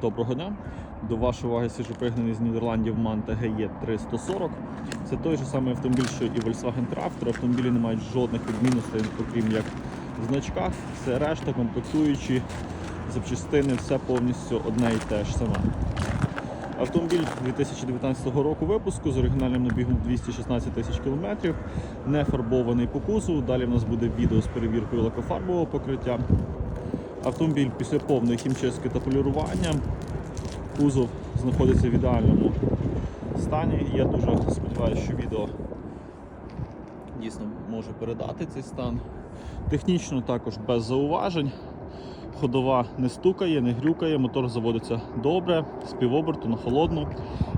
Доброго дня. До вашої уваги свіжопригнаний з Нідерландів Манта GE 340. Це той же самий автомобіль, що і Volkswagen Crafter. Автомобілі не мають жодних відмінностей, окрім як в значках. Все решта, комплектуючі, запчастини, все повністю одне і те ж саме. Автомобіль 2019 року випуску з оригінальним набігом 216 тисяч кілометрів, не фарбований по кузову. Далі в нас буде відео з перевіркою лакофарбового покриття. Автомобіль після повної хімчистки та полірування. Кузов знаходиться в ідеальному стані. Я дуже сподіваюся, що відео дійсно може передати цей стан. Технічно також без зауважень. Ходова не стукає, не грюкає, мотор заводиться добре, з півоберту на холодну.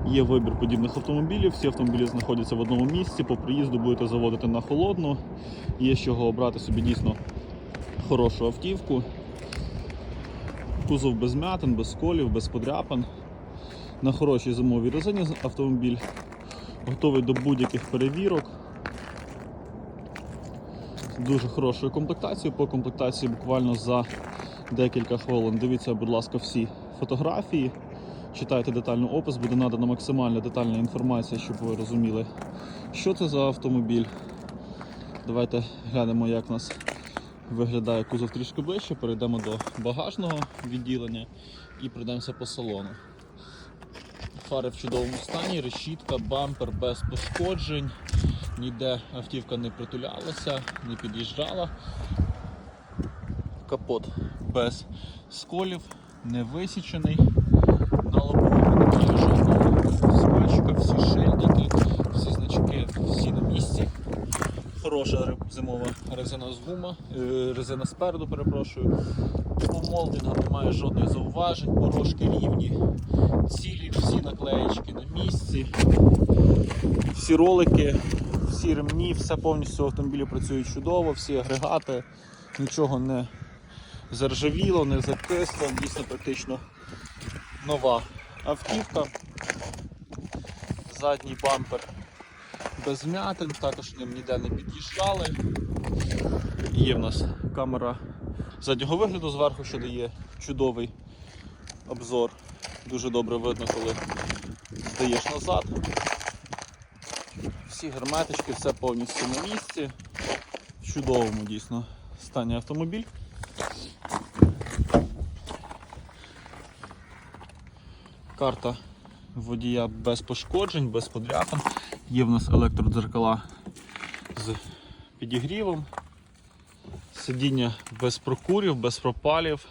Є вибір подібних автомобілів. Всі автомобілі знаходяться в одному місці. По приїзду будете заводити на холодну. Є з чого обрати собі дійсно хорошу автівку. Кузов без м'ятин, без сколів, без подряпин. На хорошій зимовій резині автомобіль готовий до будь-яких перевірок. Дуже хорошою комплектацією. По комплектації буквально за декілька хвилин. Дивіться, будь ласка, всі фотографії. Читайте детальний опис, буде надана максимально детальна інформація, щоб ви розуміли, що це за автомобіль. Давайте глянемо, як нас виглядає кузов трішки ближче. Перейдемо до багажного відділення і пройдемося по салону. Фари в чудовому стані, решітка, бампер без пошкоджень, ніде автівка не притулялася, не під'їжджала. Капот без сколів, не висічений. На лобовому немає жодного скольчика, всі шильдики, всі значки, всі на місці. Хороша зимова резина з гума, е, резина спереду, перепрошую. По молдингам немає жодних зауважень, порожки рівні, цілі, всі наклеєчки на місці, всі ролики, всі ремні, все повністю в автомобілі працює чудово, всі агрегати, нічого не заржавіло, не закисло, дійсно практично нова автівка. Задній бампер без м'ятин, також ним ніде не під'їжджали. Є в нас камера заднього вигляду зверху, що дає чудовий обзор. Дуже добре видно, коли здаєш назад. Всі герметички, все повністю на місці. В чудовому дійсно стані автомобіль. Карта водія без пошкоджень, без подряпин. Є в нас електродзеркала з підігрівом. Сидіння без прокурів, без пропалів.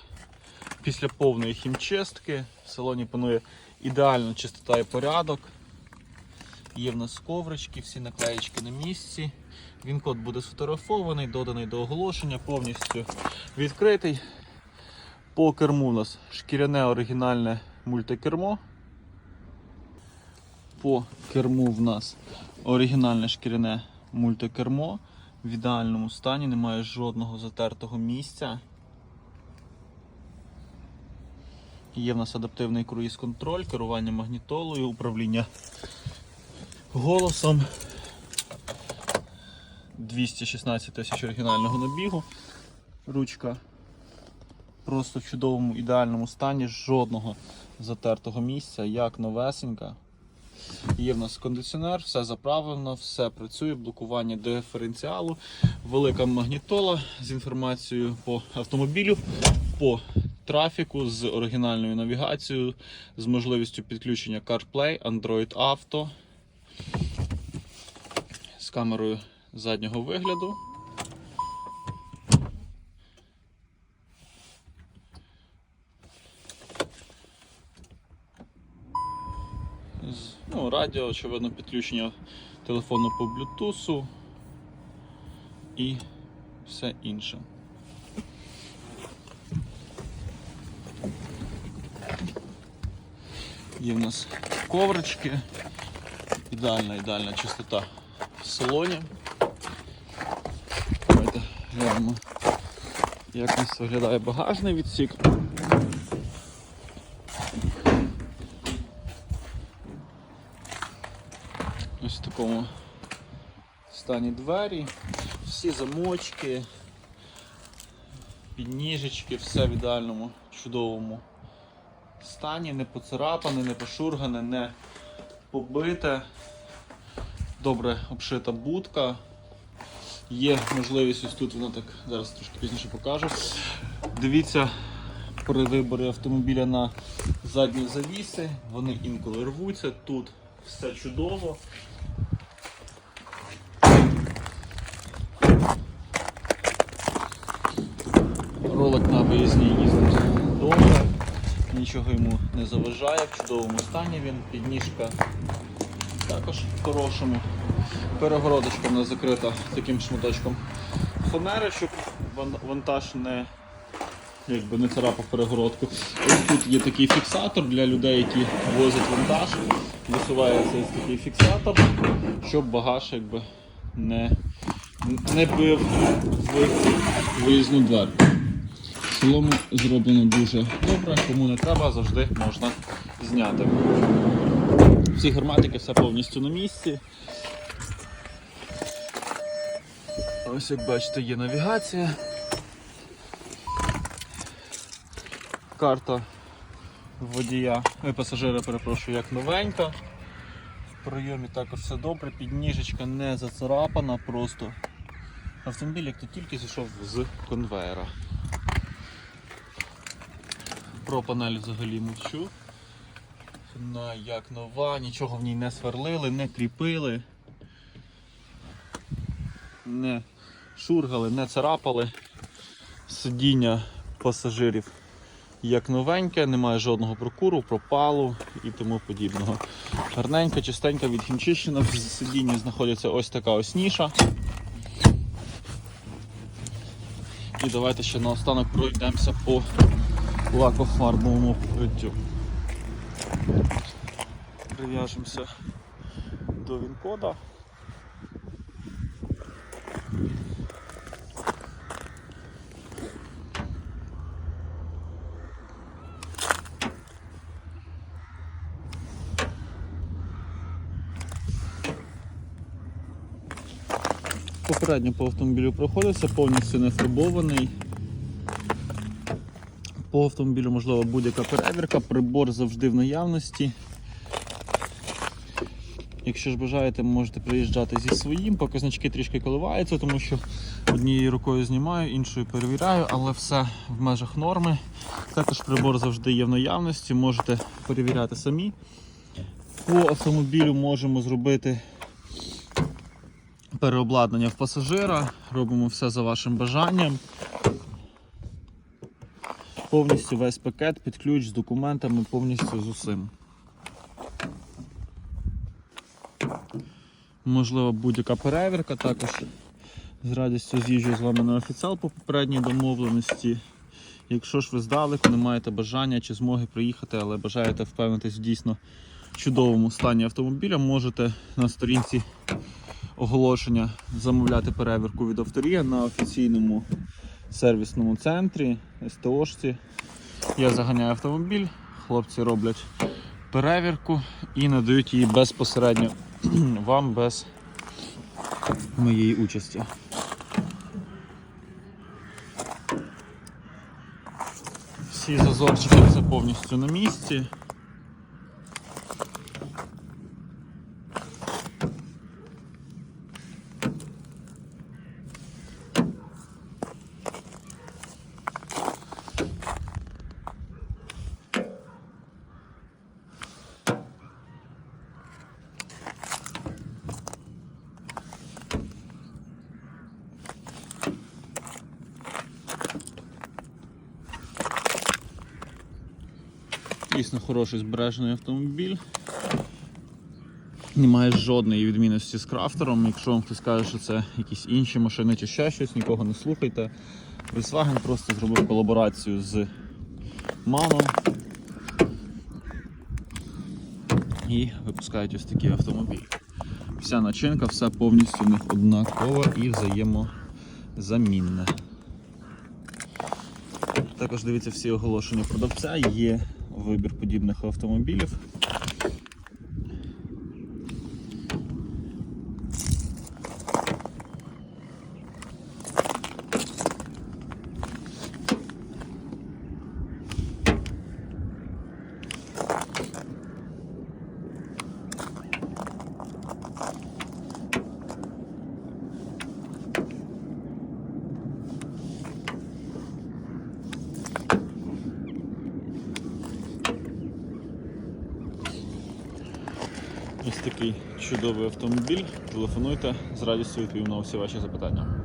Після повної хімчистки в салоні панує ідеальна чистота і порядок. Є в нас коврички, всі наклеїчки на місці. Він код буде сфотографований, доданий до оголошення, повністю відкритий. По керму у нас шкіряне оригінальне мультикермо. По керму в нас оригінальне шкіряне мультикермо. В ідеальному стані, немає жодного затертого місця. Є в нас адаптивний круїз-контроль, керування магнітолою, управління голосом. 216 тисяч оригінального набігу. Ручка просто в чудовому ідеальному стані, жодного затертого місця, як новесенька. Є в нас кондиціонер, все заправлено, все працює, блокування диференціалу, велика магнітола з інформацією по автомобілю, по трафіку, з оригінальною навігацією, з можливістю підключення CarPlay, Android Auto, з камерою заднього вигляду. З- Ну, радіо, очевидно, підключення телефону по Bluetooth і все інше. Є в нас коврички, ідеальна ідеальна чистота в салоні. Давайте глянемо, як у нас виглядає багажний відсік. Ось в такому стані двері, всі замочки, підніжечки, все в ідеальному, чудовому стані, не поцарапане, не пошургане, не побите. Добре обшита будка. Є можливість ось тут, вона так зараз трошки пізніше покажу. Дивіться при виборі автомобіля на задні завіси. Вони інколи рвуться. Тут все чудово. Ролик на виїзні їздить добре, нічого йому не заважає, в чудовому стані він, підніжка також в хорошому. Перегородочка в нас закрита таким шматочком фанери, щоб вантаж не, якби не царапав перегородку. Ось тут є такий фіксатор для людей, які возять вантаж. Висувається ось такий фіксатор, щоб багаж якби не, не бив в виїзну дверку. Цілому зроблено дуже добре, кому не треба, завжди можна зняти. Всі герметики все повністю на місці. Ось як бачите, є навігація. Карта водія, пасажира, перепрошую, як новенька. В пройомі також все добре, підніжечка не зацарапана, просто автомобіль як то тільки зійшов з конвейера. Про панель взагалі мовчу. Вона як нова, нічого в ній не сверлили, не кріпили, не шургали, не царапали. Сидіння пасажирів як новеньке, немає жодного прокуру, пропалу і тому подібного. Гарненька, чистенька, відхімчищена. В сидінні знаходиться ось така ось ніша. І давайте ще наостанок пройдемося по лакофарбовому покриттю. Прив'яжемося до він-кода. Попередньо по автомобілю проходився, повністю не фарбований. По автомобілю можливо будь-яка перевірка, прибор завжди в наявності. Якщо ж бажаєте, можете приїжджати зі своїм, показнички трішки коливаються, тому що однією рукою знімаю, іншою перевіряю, але все в межах норми. Також прибор завжди є в наявності, можете перевіряти самі. По автомобілю можемо зробити переобладнання в пасажира, робимо все за вашим бажанням. Повністю весь пакет під ключ з документами, повністю з усім. Можливо, будь-яка перевірка також. З радістю з'їжджу з вами на офіціал по попередній домовленості. Якщо ж ви здалеку не маєте бажання чи змоги приїхати, але бажаєте впевнитись в дійсно чудовому стані автомобіля, можете на сторінці оголошення замовляти перевірку від авторія на офіційному сервісному центрі, СТОшці. Я заганяю автомобіль, хлопці роблять перевірку і надають її безпосередньо вам без моєї участі. Всі зазорчики повністю на місці. Дійсно хороший збережений автомобіль. Немає жодної відмінності з крафтером. Якщо вам хтось каже, що це якісь інші машини чи ще щось, нікого не слухайте. Volkswagen просто зробив колаборацію з Маном і випускають ось такі автомобілі. Вся начинка, все повністю в них однакова і взаємозамінне. Також дивіться всі оголошення продавця, є вибір подібних автомобілів. Такий чудовий автомобіль. Телефонуйте, з радістю відповім на усі ваші запитання.